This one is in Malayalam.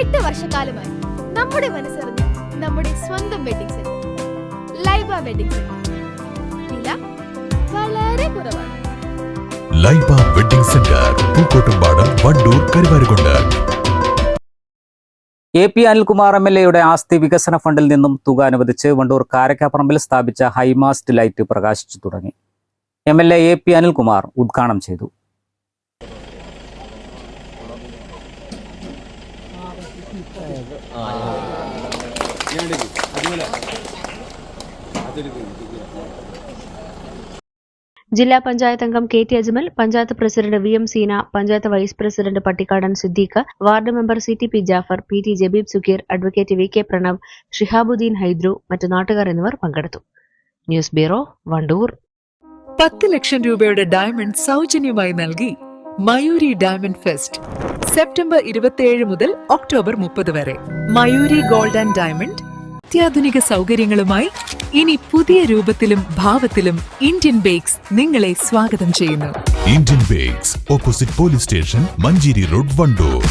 എട്ട് വർഷക്കാലമായി നമ്മുടെ മനസ്സറിഞ്ഞ് നമ്മുടെ സ്വന്തം wedding centre Laiba wedding centre വില വളരെ കുറവാണ്. Laiba wedding centre Pookkottumpadam Wandoor Karuvarakundu. A P Anilkumar M L എയുടെ ആസ്തി വികസന ഫണ്ടിൽ നിന്നും തുക അനുവദിച്ച് വണ്ടൂർ കാരക്കാപ്പറമ്പിൽ സ്ഥാപിച്ച ഹൈമാസ്റ്റ് ലൈറ്റ് പ്രകാശിച്ചു തുടങ്ങി. M L A A P Anilkumar ഉദ്ഘാടനം ചെയ്തു. ജില്ലാ പഞ്ചായത്ത് അംഗം K T Ajmal panchayat president V M Seena panchayat vice president Pattikkadan Siddique ward member C T P Jafar P T Jabeeb Sukkeer advocate V K Pranav Shihabuddin Haidru മറ്റു നാട്ടുകാർ എന്നിവർ പങ്കെടുത്തു. News bureau Wandoor. പത്ത് ലക്ഷം രൂപയുടെ ഡയമണ്ട് സൗജന്യമായി നൽകി മയൂരി ഡയമണ്ട് ഫെസ്റ്റ്. സെപ്റ്റംബർ ഇരുപത്തിയേഴ് മുതൽ ഒക്ടോബർ മുപ്പത് വരെ. മയൂരി ഗോൾഡ് ആൻഡ് ഡയമണ്ട് അത്യാധുനിക സൗകര്യങ്ങളുമായി ഇനി പുതിയ രൂപത്തിലും ഭാവത്തിലും ഇന്ത്യൻ ബേക്സ് നിങ്ങളെ സ്വാഗതം ചെയ്യുന്നു. Indian Bakes opposite police station Manjeri road Wandoor.